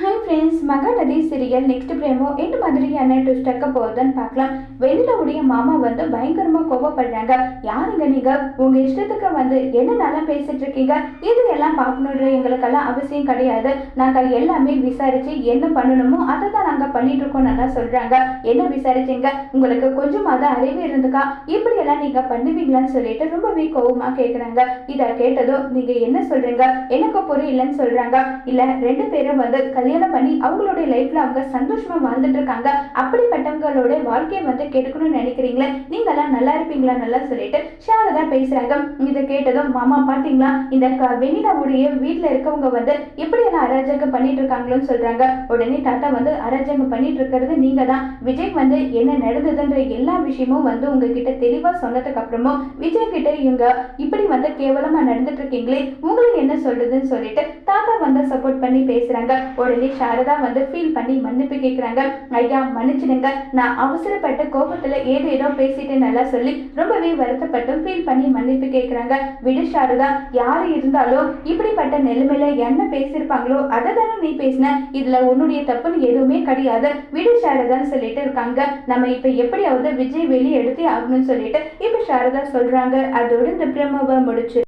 Hi friends Mahanadhi serial next promo என்ன மாதிரியான twist இருக்க போகுதுன்னு பார்க்கலாம். வெண்ணிலாவுடைய மாமா வந்து பயங்கரமாக கோவப்படுறாங்க. யாருங்க நீங்கள் உங்கள் இஷ்டத்துக்கு வந்து என்ன நல்லா பேசிட்டு இருக்கீங்க? இது எல்லாம் பார்க்கணுன்ற எங்களுக்கெல்லாம் அவசியம் கிடையாது. நாங்கள் எல்லாமே விசாரித்து என்ன பண்ணணுமோ அதை தான் நாங்கள் பண்ணிட்டு நல்லா சொல்கிறாங்க என்ன விசாரிச்சிங்க? உங்களுக்கு கொஞ்சமாவது அறிவு இருந்துக்கா? இப்படியெல்லாம் நீங்கள் பண்ணுவீங்களான்னு சொல்லிட்டு ரொம்பவே கோவமாக கேட்குறாங்க இதை கேட்டதும் நீங்கள் என்ன சொல்கிறீங்க எனக்கு புரியலன்னு சொல்கிறாங்க இல்லை ரெண்டு பேரும் வந்து கல்யாணம் பண்ணி அவங்களுடைய லைஃப்ல அவங்க சந்தோஷமா வாழ்ந்துட்டு இருக்காங்க. அப்படிப்பட்டவங்களோட வாழ்க்கையை வந்து கெடுக்கணும்னு நினைக்கிறீங்களே? நீங்கெல்லாம் நல்லா இருப்பீங்களா? நல்லா சொல்லிட்டு சாரதா பேசுறாங்க. இதை கேட்டதும் மாமா பாத்தீங்களா இந்த க- வெண்ணிலாவுடைய வீட்டுல இருக்கவங்க வந்து எப்படி எல்லாம் அராஜகம் பண்ணிட்டு இருக்காங்களோன்னு சொல்றாங்க. உடனே தாத்தா வந்து அராஜகம் பண்ணிட்டு இருக்கிறது நீங்க தான். விஜய் வந்து என்ன நடந்ததுன்ற எல்லா விஷயமும் வந்து உங்ககிட்ட தெளிவா சொன்னதுக்கு அப்புறமும் விஜய் கிட்ட இவங்க இப்படி வந்து கேவலமா நடந்துட்டு இருக்கீங்களே உங்களுக்கு என்ன சொல்றதுன்னு சொல்லிட்டு தாத்தா வந்து சப்போர்ட் பண்ணி பேசுறாங்க. உடனே சாரதா வந்து ஃபீல் பண்ணி மன்னிப்பு கேட்குறாங்க ஐயா மன்னிச்சிடுங்க. நான் அவசரப்பட்ட கோபத்துல ஏதோ ஏதோ பேசிட்டு நல்லா சொல்லி ரொம்பவே வருத்தப்பட்டும் ஃபீல் பண்ணி மன்னிப்பு கேட்குறாங்க விடு சாரதா யார் இருந்தாலும் இப்படிப்பட்ட நிலைமையில என்ன பேசியிருப்பாங்களோ அதை தானே நீ பேசின. இதுல உன்னுடைய தப்புன்னு எதுவுமே கிடையாது. விடு சாரதான்னு சொல்லிட்டு இருக்காங்க. நம்ம இப்ப எப்படியாவது விஜய் வெளியே எடுத்தே ஆகணும்னு சொல்லிட்டு இப்ப சாரதா சொல்றாங்க. அதோட இந்த பிரமவை முடிச்சு